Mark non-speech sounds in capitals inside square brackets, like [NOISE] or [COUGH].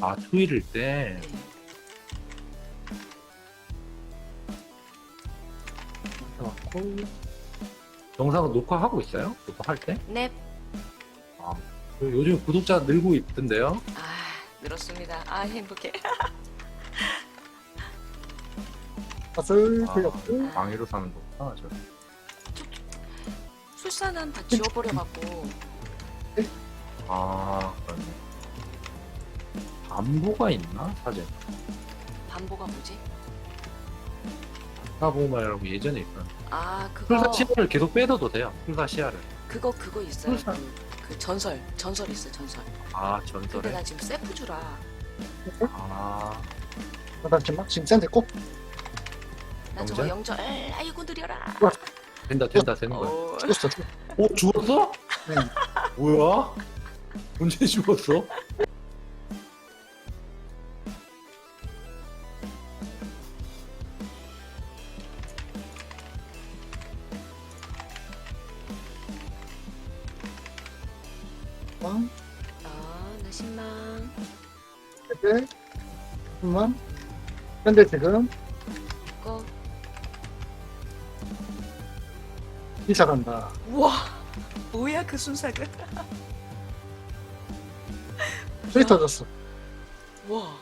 아 투일일 때. 네. 영상은 녹화하고 있어요? 녹화할 때? 넵. 그 요즘 구독자 늘고 있던데요? 아, 늘었습니다. 아, 행복해. 밭을 [LAUGHS] 아, 돌렸고 방해로 사는 거구나. 저. 술사는 다 지워버려갖고. 아. 반보가 있나? 사진. 반보가 뭐지? 사보마라고 예전에 있던. 아, 풀사 그거. 시야를 계속 빼둬도 돼요. 풀사 시야를. 그거, 그거 있어요. 술사. 그, 그 전설. 전설 있어, 전설. 아, 근데 전설에. 나 지금 세프주라. 아, 잠깐만 지금 센데 꼭 나 저거 영절? 아이고, 느려라. 된다, 된다, 되는 거야. 어, 죽었어 어, 죽었어? 네. 뭐야? 언제 죽었어? 만 아, 나 신망. 세대 한만 현재 지금 고. 이사 간다 우와. 뭐야, 그 순삭은? 소리 터졌어 와.